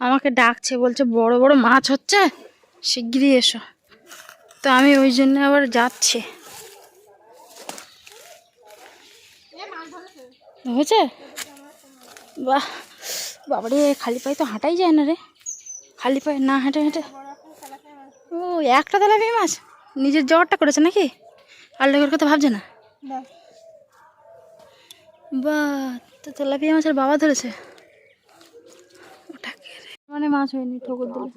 আমাকে ডাকছে বলছে বড় বড় মাছ হচ্ছে? শিগগিরই এসো। তো আমি ওই জন্য আবার যাচ্ছি। হয়েছে? বাহ বাবারে খালি পায়ে তো হাঁটাই যায় না রে। খালি পায়ে না হেঁটে হেঁটে। ও একটা তেলাপিয়া মাছ? নিজের জ্বরটা করেছে নাকি? আর লোকের কথা ভাবছে না? বা তো তেলাপিয়া মাছের বাবা ধরেছে? মানে মাছ হয়নি ঠোকর দিলে।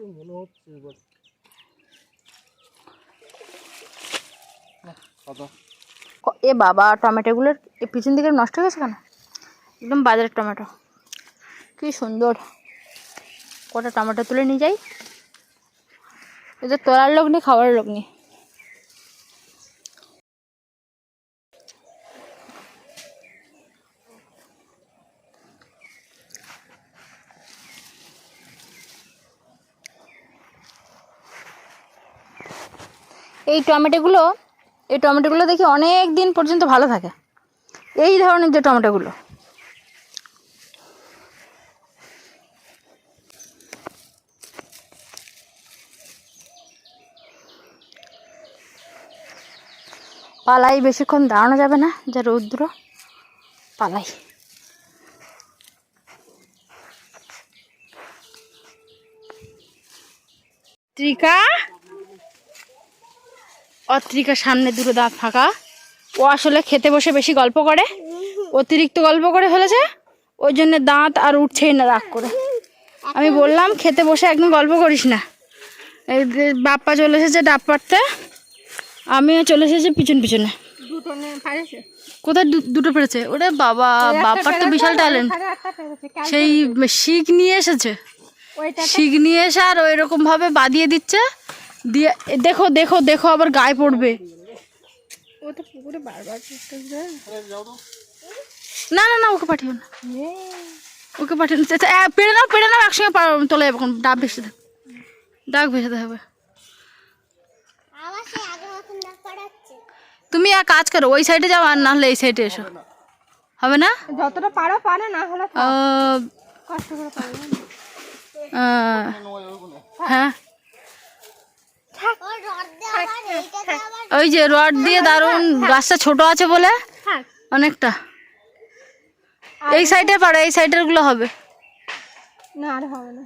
ক- এ বাবা টমেটোগুলোর এ পিছন দিকে নষ্ট হয়ে গেছে কেন? একদম বাজারের টমেটো। কি সুন্দর। কটা টমেটো তুলে নিয়ে যাই। এদের তোলার লোক নেই খাওয়ার লোক নেই। এই টমেটোগুলো এই টমেটোগুলো দেখি অনেক দিন পর্যন্ত ভালো থাকে। এই ধরনের যে টমেটোগুলো। পালাই বেশিক্ষণ দাঁড়ানো যাবে না, যা রৌদ্র। পালাই। ত্রিকা? অত্রিকার সামনে দুটো দাঁত ফাঁকা। ও আসলে খেতে বসে বেশি গল্প করে। অতিরিক্ত গল্প করে ফেলেছে। ওই জন্য দাঁত আর উঠছেই না রাগ করে। আমি বললাম খেতে বসে একদম গল্প করিস না। এই বাপ্পা চলে এসেছে ডাব পাড়তে। আমিও চলে এসেছি পিছন পিছনে। কোথায় দুটো পেরেছে? ওরে বাবা বাপ্পার তো বিশাল ট্যালেন্ট সেই শিখ নিয়ে এসেছে। শিখ নিয়ে এসে আর ওই রকম ভাবে বাঁধিয়ে দিচ্ছে। দিয়ে এ দেখো দেখো দেখো আবার গায়ে পড়বে। ও তো পুকুরে বারবার না না না ওকে পাঠিও না। ওকে পাঠিয়ে না। পেড়ে নাও পেড়ে নাও একসঙ্গে তোলা যাবে এখন ডাব ভেসে ডাক ভেসাতে হবে তুমি এক কাজ করো ওই সাইডে যাও আর না হলে এই সাইডে এসো। হবে না। যতটা পারো পারে না হলে কষ্ট করে হ্যাঁ। ওই যে রড দিয়ে দারুণ গাছটা ছোট আছে বলে অনেকটা। এই সাইডে পারো এই সাইডেরগুলো হবে। না আর হবে না।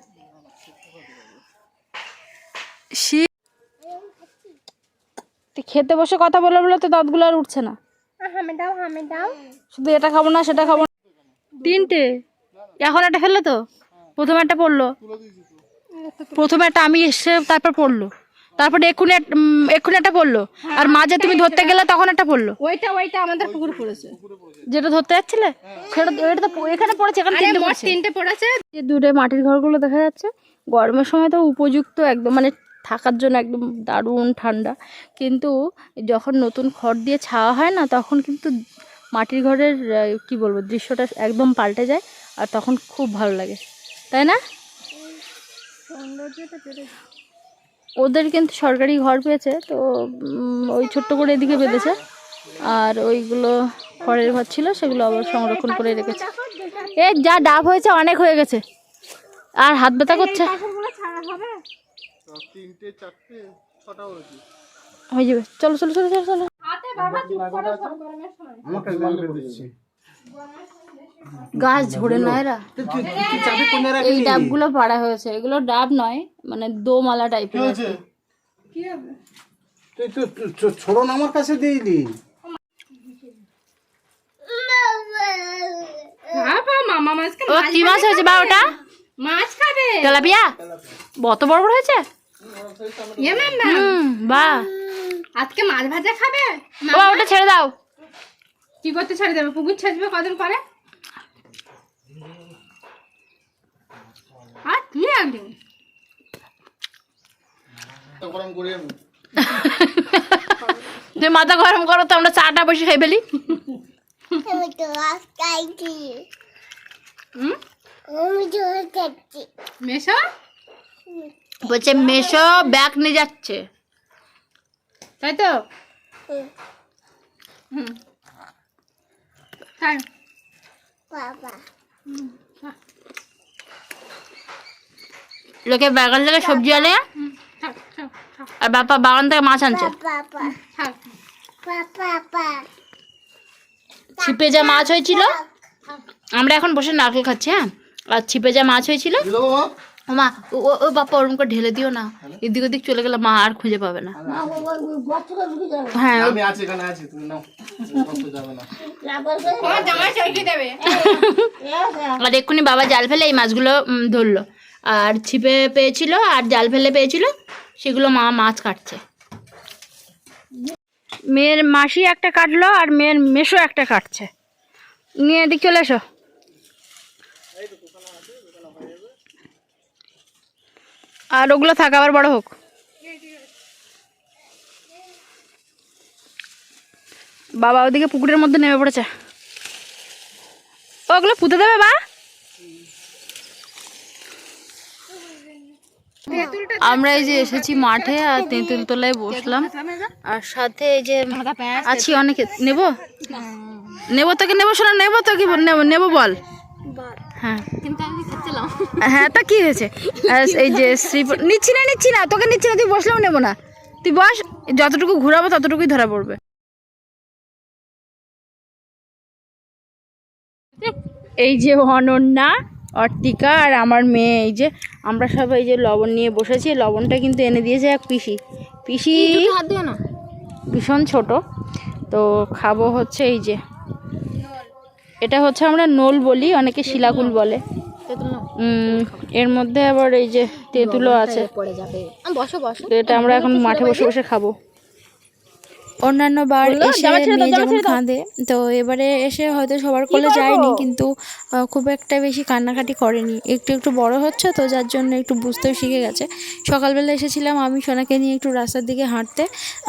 খেতে বসে কথা বলে বলে তো দাঁতগুলো আর উঠছে না। দাও দাও। শুধু এটা খাব না সেটা খাব না। তিনটে? এখন একটা ফেলল তো? প্রথমে একটা পড়ল। প্রথমে একটা আমি এসে তারপর পড়ল। তারপরে এক্ষুনি এক্ষুনি একটা পড়ল। আর মাঝে তুমি ধরতে গেলে তখন একটা পড়ল। ওইটা ওইটা আমাদের পুকুরে পড়েছে। যেটা ধরতে যাচ্ছিলে? সেটা এটা তো এখানে পড়েছে এখানে তিনটে পড়েছে। তিনটে পড়েছে। যে দূরে মাটির ঘরগুলো দেখা যাচ্ছে। গরমের সময় তো উপযুক্ত একদম মানে থাকার জন্য একদম দারুণ ঠান্ডা। কিন্তু যখন নতুন খড় দিয়ে ছাওয়া হয় না তখন কিন্তু মাটির ঘরের কি বলব দৃশ্যটা একদম পাল্টে যায় আর তখন খুব ভালো লাগে। তাই না? সৌন্দর্যটা ওদের কিন্তু সরকারি ঘর পেয়েছে তো ওই ছোট্ট করে এদিকে বেঁধেছে। আর ওইগুলো খড়ের ঘর ছিল সেগুলো আবার সংরক্ষণ করে রেখেছে। এ যা ডাব হয়েছে অনেক হয়ে গেছে। আর হাত ব্যথা করছে। হয়ে যাবে চলো চলো চলো চলো চলো। গাছ ঝরে না এরা এই ডাবগুলো পাড়া হয়েছে। এগুলো ডাব নয় মানে দোমালা টাইপের আছে। তুই তো ছো- ছোড়ো না আমার কাছে ও কি মাছ হয়েছে? বা ওটা? মাছ খাবে। তেলাপিয়া? কত বড় বড় হয়েছে? ইয়ে বাহ আজকে মাছ ভাজা খাবে? ওটা ছেড়ে দাও। কি করতে ছেড়ে দেবে? পুকুর ছেঁচবে কদিন পরে? আর তুই একদিন গরম করে তুমি মাথা গরম করো তো আমরা চাটা বসে খাই ফেলি মেশো? বলছে মেশো ব্যাগ নিয়ে যাচ্ছে। তাই তো? হুম। তাই বাবা। হুম, লোকে বাগান থেকে সবজি আনে? আর বাপা বাগান থেকে মাছ আনছে? ছিপে যা মাছ হয়েছিল। আমরা এখন বসে নারকেল খাচ্ছি হ্যাঁ? আর ছিপে যা মাছ হয়েছিল। ও মা ও ও- ও বাপা ওরকম করে ঢেলে দিও না। এদিক ওদিক চলে গেলে মা আর খুঁজে পাবে না। হ্যাঁ। আমি আছি এখানে আছি তুমি নাও। কষ্ট যাবে না। আর এক্ষুনি বাবা জাল ফেলে এই মাছগুলো ধরলো। আর ছিপে পেয়েছিল আর জাল ফেলে পেয়েছিল, সেগুলো মা মাছ কাটছে। মেয়ের মাসি একটা কাটলো আর মেয়ের মেশো একটা কাটছে। নিয়ে এদিক চলে এসো। আর ওগুলো থাক, আবার বড় হোক। বাবা ওদিকে পুকুরের মধ্যে নেমে পড়েছে। ওগুলো পুঁতে দেবে, বা? আমরা এই যে এসেছি মাঠে আর তেঁতুল তলায় বসলাম। আর সাথে এই যে আছি অনেকে। নেব? নেব তোকে নেব শোনা নেব তো কি বল- নেব নেব বল। হ্যাঁ। হ্যাঁ তা কি হয়েছে? এই যে শ্রী নিচ্ছি না নিচ্ছি না তোকে নিচ্ছি না তুই বসলেও নেব না। তুই বস যতটুকু ঘুরাবো ততটুকুই ধরা পড়বে। এই যে অনন্যা অর্তিকা আর আমার মেয়ে এই যে আমরা সব এই যে লবণ নিয়ে বসেছি লবণটা কিন্তু এনে দিয়েছে এক পিসি। পিসি ভীষণ ছোট। তো খাব হচ্ছে এই যে। এটা হচ্ছে আমরা নোল বলি অনেকে শিলাকুল বলে। এর মধ্যে আবার এই যে তেঁতুলও আছে। তো এটা আমরা এখন মাঠে বসে বসে খাব। অন্যান্য বার এসে মেয়ে যেমন কাঁদে তো এবারে এসে হয়তো সবার কোলে যায়নি কিন্তু খুব একটা বেশি কান্নাকাটি করেনি। একটু একটু বড় হচ্ছে তো যার জন্য একটু বুঝতেও শিখে গেছে। সকালবেলা এসেছিলাম আমি সোনাকে নিয়ে একটু রাস্তার দিকে হাঁটতে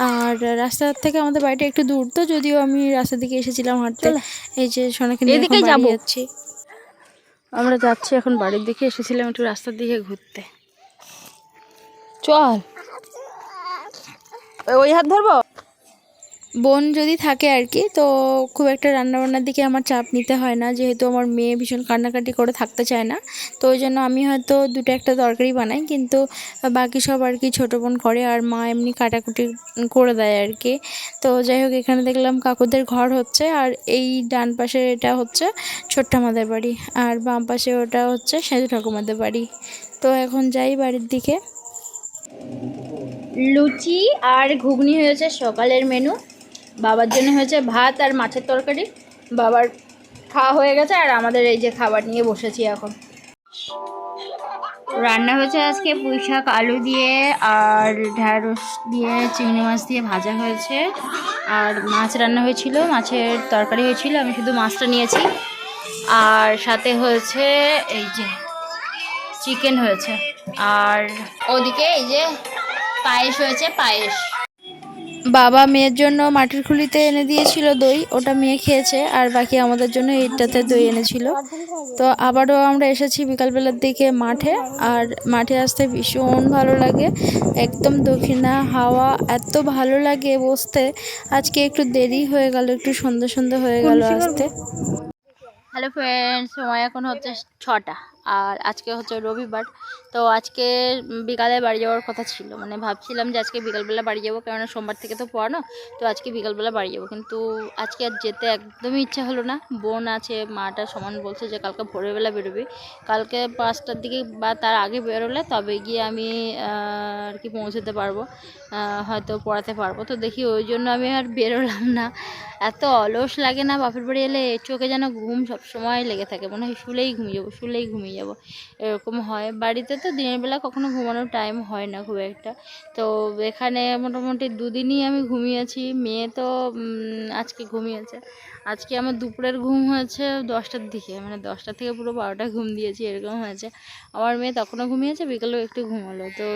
আর রাস্তার থেকে আমাদের বাড়িটা একটু দূর তো যদিও আমি রাস্তার দিকে এসেছিলাম হাঁটতে। এই যে সোনাকে নিয়ে যাচ্ছি। আমরা যাচ্ছি এখন বাড়ির দিকে এসেছিলাম একটু রাস্তার দিকে ঘুরতে। চল। ওই হাত ধরবো? বোন যদি থাকে আর কি, তো খুব একটা রান্নাবান্নার দিকে আমার চাপ নিতে হয় না। যেহেতু আমার মেয়ে ভীষণ কান্নাকাটি করে থাকতে চায় না, তো ওই জন্য আমি হয়তো দুটো একটা তরকারি বানাই, কিন্তু বাকি সব আর কি ছোটো বোন করে আর মা এমনি কাটাকুটি করে দেয় আর কি। তো যাই হোক, এখানে দেখলাম কাকুদের ঘর হচ্ছে, আর এই ডান পাশে এটা হচ্ছে ছোট্ট আমাদের বাড়ি, আর বাম পাশে ওটা হচ্ছে সেতু ঠাকুমাদের বাড়ি। তো এখন যাই বাড়ির দিকে। লুচি আর ঘুগনি হয়েছে সকালের মেনু। বাবার জন্য হয়েছে ভাত আর মাছের তরকারি। বাবার খাওয়া হয়ে গেছে আর আমাদের এই যে খাবার নিয়ে বসেছি এখন। রান্না হয়েছে আজকে পুঁই শাক, আলু দিয়ে আর ঢ্যাঁড়স দিয়ে, চিংড়ি মাছ দিয়ে ভাজা হয়েছে। আর মাছ রান্না হয়েছিল, মাছের তরকারি হয়েছিল, আমি শুধু মাছটা নিয়েছি। আর সাথে হয়েছে এই যে চিকেন হয়েছে। আর ওদিকে এই যে পায়েস হয়েছে, পায়েস। বাবা মেয়ের জন্য মাটির খুলিতে এনে দিয়েছিল দই ওটা মেয়ে খেয়েছে আর বাকি আমাদের জন্য এইটাতে দই এনেছিল। তো আবারও আমরা এসেছি বিকালবেলার দিকে মাঠে আর মাঠে আসতে ভীষণ ভালো লাগে একদম দক্ষিণা হাওয়া এত ভালো লাগে বসতে। আজকে একটু দেরি হয়ে গেল একটু সন্ধ্যা সন্ধ্যা হয়ে গেল আসতে। হ্যালো ফ্রেন্ডস সময় এখন হচ্ছে ছটা। আর আজকে হচ্ছে রবিবার। তো আজকে বিকালে বাড়ি যাওয়ার কথা ছিল। মানে ভাবছিলাম যে আজকে বিকালবেলা বাড়ি যাব, কেননা সোমবার থেকে তো পড়ানো। তো আজকে বিকালবেলা বাড়ি যাব। কিন্তু আজকে আর যেতে একদমই ইচ্ছা হলো না। বোন আছে, মাটা সমান বলছে যে কালকে ভোরবেলা বেরোবি। কালকে পাঁচটার দিকে বা তার আগে বেরোলে তবে গিয়ে আমি আর কি পৌঁছতে পারব। হয়তো পড়াতে পারব। তো দেখি ওই জন্য আমি আর বেরোলাম না। এত অলস লাগে না বাপের বাড়ি এলে। চোখে যেন ঘুম সব সময় লেগে থাকে। মনে হয় শুলেই ঘুমিয়ে যাব, শুলেই ঘুমিয়ে যাব। এরকম হয়। বাড়িতে তো দিনের বেলা কখনো ঘুমানোর টাইম হয় না খুব একটা। তো এখানে মোটামুটি দুদিনই আমি ঘুমিয়েছি। মেয়ে তো আজকে ঘুমিয়েছে। আজকে আমার দুপুরের ঘুম হয়েছে দশটার দিকে। মানে দশটা থেকে পুরো বারোটা ঘুম দিয়েছি, এরকম হয়েছে। আমার মেয়ে তখনও ঘুমিয়েছে, বিকেলেও একটু ঘুমালো। তো,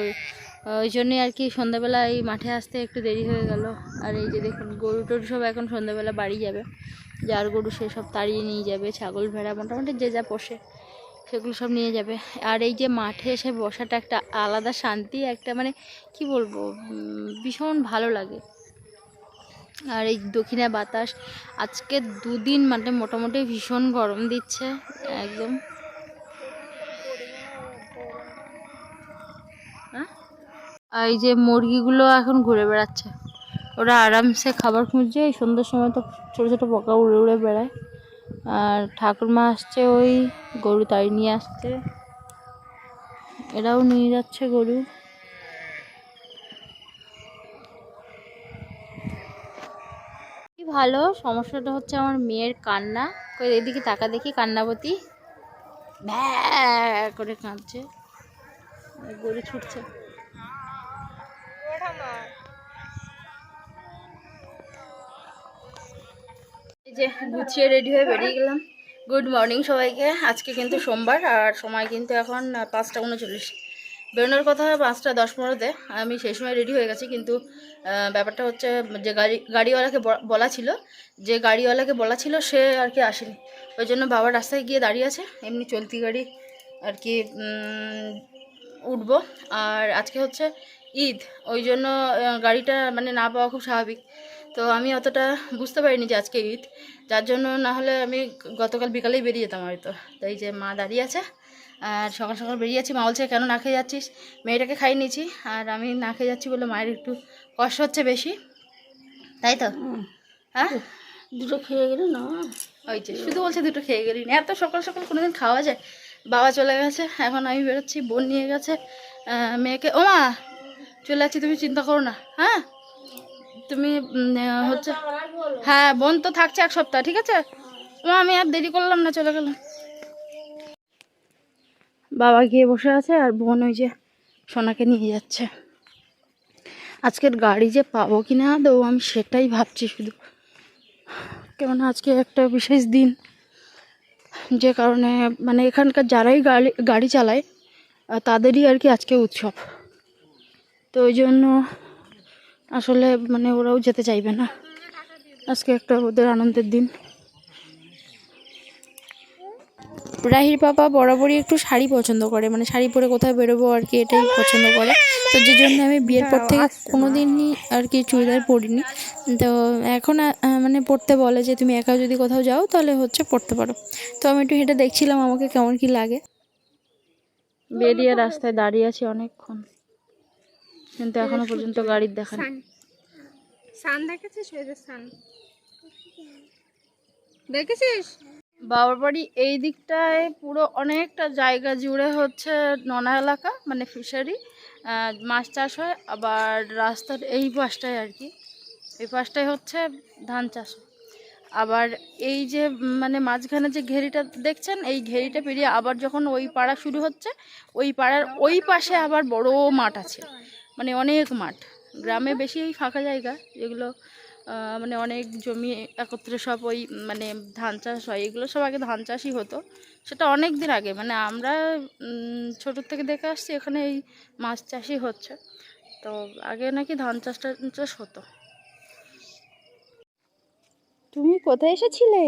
ওই জন্যই আর কি সন্ধ্যাবেলা এই মাঠে আসতে একটু দেরি হয়ে গেল। আর এই যে দেখুন গরু টরু সব এখন সন্ধ্যাবেলা বাড়ি যাবে। যার গরু সে সব তাড়িয়ে নিয়ে যাবে। ছাগল, ভেড়া, মোটামুটি যে যা পোষে। সেগুলো সব নিয়ে যাবে। আর এই যে মাঠে এসে বসাটা একটা আলাদা শান্তি, একটা মানে কি বলব ভীষণ ভালো লাগে। আর এই দক্ষিণা বাতাস, আজকে দুদিন মানে মোটামুটি ভীষণ গরম দিচ্ছে, একদম। আর এই যে মুরগিগুলো এখন ঘুরে বেড়াচ্ছে। ওরা আরামসে খাবার খুঁজছে, এই সন্ধ্যার সময় তো ছোটো ছোটো পোকা উড়ে উড়ে বেড়ায়। আর ঠাকুরমা আসছে ওই গরু তাই নিয়ে আসছে। এরাও নিয়ে যাচ্ছে গরু। ভালো, সমস্যাটা হচ্ছে আমার মেয়ের কান্না। এদিকে তাকা দেখি কান্নাবতী। ভ্যা, করে কাঁদছে। গরু ছুটছে। যে গুছিয়ে রেডি হয়ে বেরিয়ে গেলাম। গুড মর্নিং সবাইকে। আজকে কিন্তু সোমবার আর সময় কিন্তু এখন পাঁচটা উনচল্লিশ। বেরোনোর কথা হয় পাঁচটা দশ পনেরোতে। আমি সেই সময় রেডি হয়ে গেছি, কিন্তু ব্যাপারটা হচ্ছে যে গাড়ি, গাড়িওয়ালাকে বলা ছিল। যে গাড়িওয়ালাকে বলা ছিল সে আর কি আসেনি। ওই জন্য বাবা রাস্তায় গিয়ে দাঁড়িয়ে আছে। এমনি চলতি গাড়ি আর কি উঠবো। আর আজকে হচ্ছে ঈদ। ওই জন্য গাড়িটা মানে না পাওয়া খুব স্বাভাবিক। তো আমি অতটা বুঝতে পারিনি যে আজকে ঈদ। যার জন্য না হলে আমি গতকাল বিকালেই বেরিয়ে যেতাম হয়তো। তো এই যে মা দাঁড়িয়ে আছে আর সকাল সকাল বেরিয়েছি মা বলছে কেন না খেয়ে যাচ্ছিস? মেয়েটাকে খাইয়ে নিয়েছি আর আমি না খেয়ে যাচ্ছি বলে মায়ের একটু কষ্ট হচ্ছে বেশি। তাই তো? হ্যাঁ? দুটো খেয়ে গেলে না? ওই যে শুধু বলছে দুটো খেয়ে গেলি না। এত সকাল সকাল কোনোদিন খাওয়া যায়? বাবা চলে গেছে এখন আমি বেরোচ্ছি বোন নিয়ে গেছে মেয়েকে। ও মা চলে যাচ্ছি তুমি চিন্তা করো না। হ্যাঁ? তুমি হচ্ছে হ্যাঁ বোন তো থাকছে এক সপ্তাহ ঠিক আছে? ও আমি আর দেরি করলাম না চলে গেলাম। বাবা গিয়ে বসে আছে আর বোন ওই যে সোনাকে নিয়ে যাচ্ছে। আজকের গাড়ি যে পাবো কি না দেবো আমি সেটাই ভাবছি শুধু। কেননা আজকে একটা বিশেষ দিন। যে কারণে মানে এখানকার যারাই গাড়ি গাড়ি চালায় তাদেরই আর কি আজকে উৎসব। তো ওই জন্য আসলে মানে ওরাও যেতে চাইবে না। আজকে একটা ওদের আনন্দের দিন। রাহির পাপা বরাবরই একটু শাড়ি পছন্দ করে মানে শাড়ি পরে কোথায় বেরোবো আর কি এটাই পছন্দ করে। তো যে জন্য আমি বিয়ের পর থেকে কোনো দিনই আর কি চুড়িদার পরিনি। তো এখন মানে পড়তে বলে যে তুমি একা যদি কোথাও যাও তাহলে হচ্ছে পড়তে পারো। তো আমি একটু হেঁটে দেখছিলাম আমাকে কেমন কি লাগে। বেরিয়ে রাস্তায় দাঁড়িয়ে আছি অনেকক্ষণ। কিন্তু এখনও পর্যন্ত গাড়ির দেখা নেই। সান দেখেছিস ওই যে সান? দেখেছিস? বাবার বাড়ি এই দিকটায় পুরো অনেকটা জায়গা জুড়ে হচ্ছে নোনা এলাকা মানে ফিশারি মাছ চাষ হয়। আবার রাস্তার এই পাশটায় আর কি। এই পাশটায় হচ্ছে ধান চাষ। আবার এই যে মানে মাঝখানে যে ঘেরিটা দেখছেন এই ঘেরিটা পেরিয়ে আবার যখন ওই পাড়া শুরু হচ্ছে ওই পাড়ার ওই পাশে আবার বড় মাঠ আছে। মানে অনেক মাঠ। গ্রামে বেশি ওই ফাঁকা জায়গা যেগুলো মানে অনেক জমি একত্রে সব ওই মানে ধান চাষ হয়, এগুলো সব আগে ধান চাষই হতো। সেটা অনেক দিন আগে মানে আমরা ছোটোর থেকে দেখে আসছি এখানে এই মাছ চাষই হচ্ছে। তো আগে নাকি ধান চাষ টান চাষ হতো। তুমি কোথায় এসেছিলে?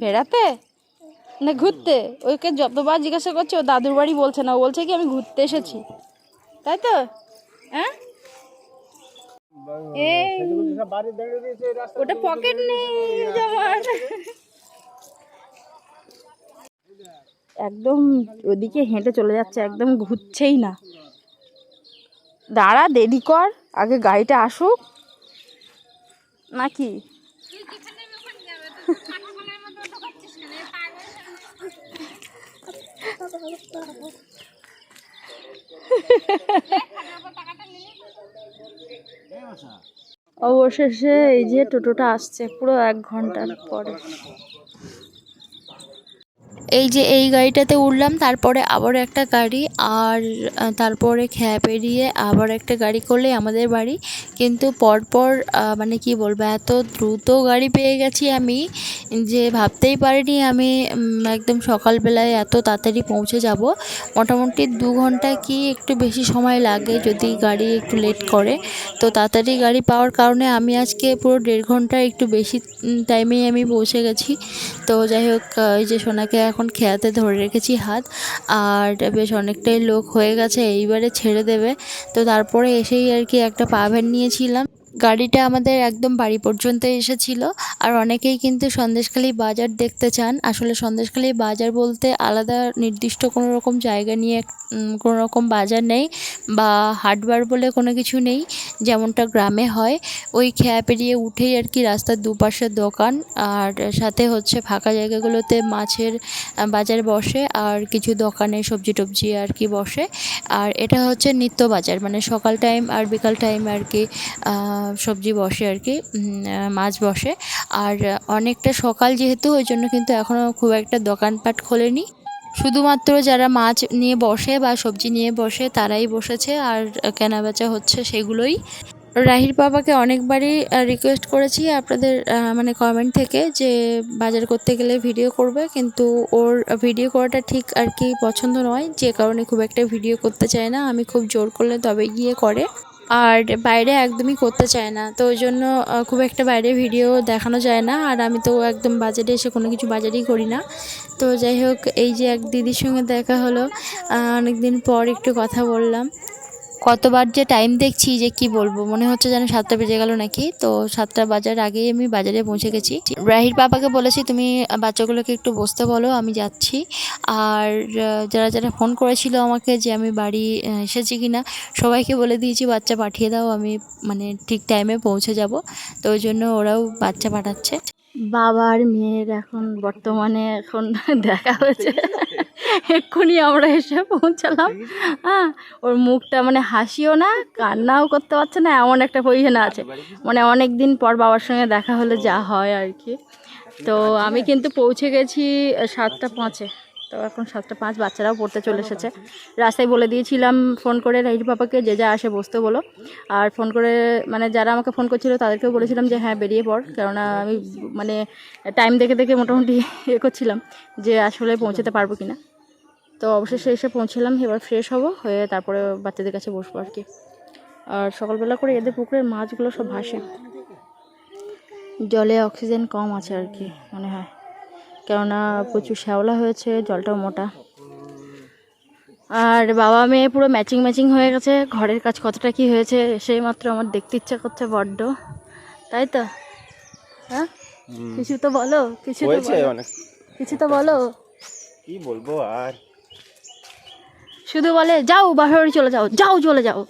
বেড়াতে? না ঘুরতে। ওকে যতবার জিজ্ঞাসা করছে ও দাদুর বাড়ি বলছে না ও বলছে কি আমি ঘুরতে এসেছি। তাই তো? হ্যাঁ? এই ওটা পকেট নেই একদম ওদিকে হেঁটে চলে যাচ্ছে একদম ঘুরছেই না। দাঁড়া দেরি কর আগে গাড়িটা আসুক। নাকি? অবশেষে এই যে টোটোটা আসছে পুরো এক ঘণ্টার পরে। এই যে এই গাড়িটাতে উঠলাম, তারপরে আবার একটা গাড়ি আর তারপরে খেয়া পেরিয়ে আবার একটা গাড়ি করলে আমাদের বাড়ি। কিন্তু পরপর মানে কি বলব, এত দ্রুত গাড়ি পেয়ে গেছি আমি যে ভাবতেই পারিনি আমি একদম সকালবেলায় এত তাড়াতাড়ি পৌঁছে যাব। মোটামুটি দু ঘণ্টা কি একটু বেশি সময় লাগে যদি গাড়ি একটু লেট করে। তো তাড়াতাড়ি গাড়ি পাওয়ার কারণে আমি আজকে পুরো দেড় ঘণ্টা একটু বেশি টাইমেই আমি পৌঁছে গেছি। তো যাই হোক এই যে সোনাকে এখন খেয়াতে ধরে রেখেছি হাত, আর বেশ অনেকটাই লোক হয়ে গেছে, এইবারে ছেড়ে দেবে। তো তারপরে এসেই আর কি একটা পা ভ্যান নিয়েছিলাম। গাড়িটা আমাদের একদম বাড়ি পর্যন্ত এসেছিল। আর অনেকেই কিন্তু সন্দেশখালী বাজার দেখতে চান। আসলে সন্দেশখালী বাজার বলতে আলাদা নির্দিষ্ট কোনো রকম জায়গা নিয়ে কোনো রকম বাজার নেই বা হাটবার বলে কোনো কিছু নেই। যেমনটা গ্রামে হয়, ওই খেয়া পেরিয়ে উঠেই আর কি রাস্তার দুপাশে দোকান। আর সাথে হচ্ছে ফাঁকা জায়গাগুলোতে মাছের বাজার বসে। আর কিছু দোকানে সবজি টবজি আর কি বসে। আর এটা হচ্ছে নিত্য বাজার। মানে সকাল টাইম আর বিকাল টাইম আর কি সবজি বসে আর কি মাছ বসে। আর অনেকটা সকাল যেহেতু, ওই জন্য কিন্তু এখনও খুব একটা দোকানপাট খোলেনি। শুধুমাত্র যারা মাছ নিয়ে বসে বা সবজি নিয়ে বসে, তারাই বসেছে। আর কেনাবেচা হচ্ছে সেগুলোই। রাহির বাবাকে অনেকবারই রিকোয়েস্ট করেছি আপনাদের মানে কমেন্ট থেকে যে বাজার করতে গেলে ভিডিও করবে। কিন্তু ওর ভিডিও করাটা ঠিক আর কি পছন্দ নয়। যে কারণে খুব একটা ভিডিও করতে চায় না। আমি খুব জোর করলে তবে গিয়ে করে। আর বাইরে একদমই করতে চায় না। তো ওই জন্য খুব একটা বাইরে ভিডিও দেখানো যায় না। আর আমি তো একদম বাজারে এসে কোনো কিছু বাজারই করি না। তো যাই হোক, এই যে এক দিদির সঙ্গে দেখা হলো অনেক দিন পর একটু কথা বললাম। কতবার যে টাইম দেখছি যে কি বলব, মনে হচ্ছে যেন সাতটা বেজে গেল নাকি? তো সাতটা বাজার আগেই আমি বাজারে পৌঁছে গেছি। রাহির পাপাকে বলেছি, তুমি বাচ্চাগুলোকে একটু বসতে বলো, আমি যাচ্ছি। আর যারা যারা ফোন করেছিল আমাকে যে আমি বাড়ি এসেছি কি না সবাইকে বলে দিয়েছি, বাচ্চা পাঠিয়ে দাও, আমি মানে ঠিক টাইমে পৌঁছে যাব। তো ওই জন্য ওরাও বাচ্চা পাঠাচ্ছে। বাবা আর মেয়ের এখন বর্তমানে এখন দেখা হয়েছে। এক্ষুনি আমরা এসে পৌঁছালাম। হ্যাঁ ওর মুখটা মানে হাসিও না, কান্নাও করতে পারছে না, এমন একটা পজিশনে আছে। মানে অনেক দিন পর বাবার সঙ্গে দেখা হলে, যা হয় আর কি। তো আমি কিন্তু পৌঁছে গেছি সাতটা পাঁচে। তো এখন সাতটা পাঁচ, বাচ্চারাও পড়তে চলে এসেছে। রাস্তায় বলে দিয়েছিলাম ফোন করে রাইট পাপাকে যে যা আসে বসতে বলো। আর ফোন করে মানে যারা আমাকে ফোন করছিল তাদেরকেও বলেছিলাম যে হ্যাঁ বেরিয়ে পড়। কেননা আমি মানে টাইম দেখে দেখে মোটামুটি এ করছিলাম যে, আসলে পৌঁছাতে পারব কি না তো অবশেষে এসে পৌঁছলাম, এবার ফ্রেশ হব, হয়ে তারপরে বাচ্চাদের কাছে বসবো আর কি। আর সকালবেলা করে এদের পুকুরের মাছগুলো সব ভাসে। জলে অক্সিজেন কম আছে আর কি, মনে হয়। কেননা প্রচুর শ্যাওলা হয়েছে জলটাও মোটা। আর বাবা মেয়ে পুরো ম্যাচিং ম্যাচিং হয়ে গেছে ঘরের কাজ কতটা কি হয়েছে সেই মাত্র আমার দেখতে ইচ্ছা করছে বড্ড। তাই তো? হ্যাঁ? কিছু তো বলো কিছু তো। কিছু তো বলো। কি বলব আর? শুধু বলে যাও বাপের বাড়ি চলে যাও যাও চলে যাও।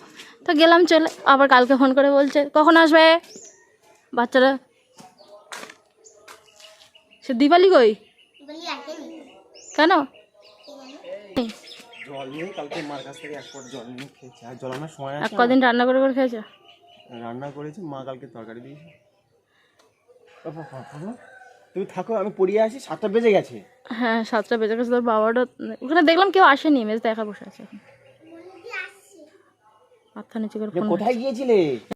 তো গেলাম চলে আবার কালকে ফোন করে বলছে কখন আসবে? বাচ্চারা সে দিপালি কই? কেন? জল নিয়ে কালকে মার কাছ থেকে এক পট জল নিয়ে খেয়েছি। আর জল আনার সময় এক কদিন রান্না করে করে খেয়েছো? রান্না করেছি মা কালকে তরকারি দিয়েছে। ও বাবা, বাবা, তুমি থাকো আমি পড়িয়ে আসি সাতটা বেজে গেছে। হ্যাঁ সাতটা বেজে গেছে তোর বাবাটা ওখানে দেখলাম কেউ আসেনি মেজ দেখা বসে আছে মাথা নিচু করে কোথায় গিয়েছিলে?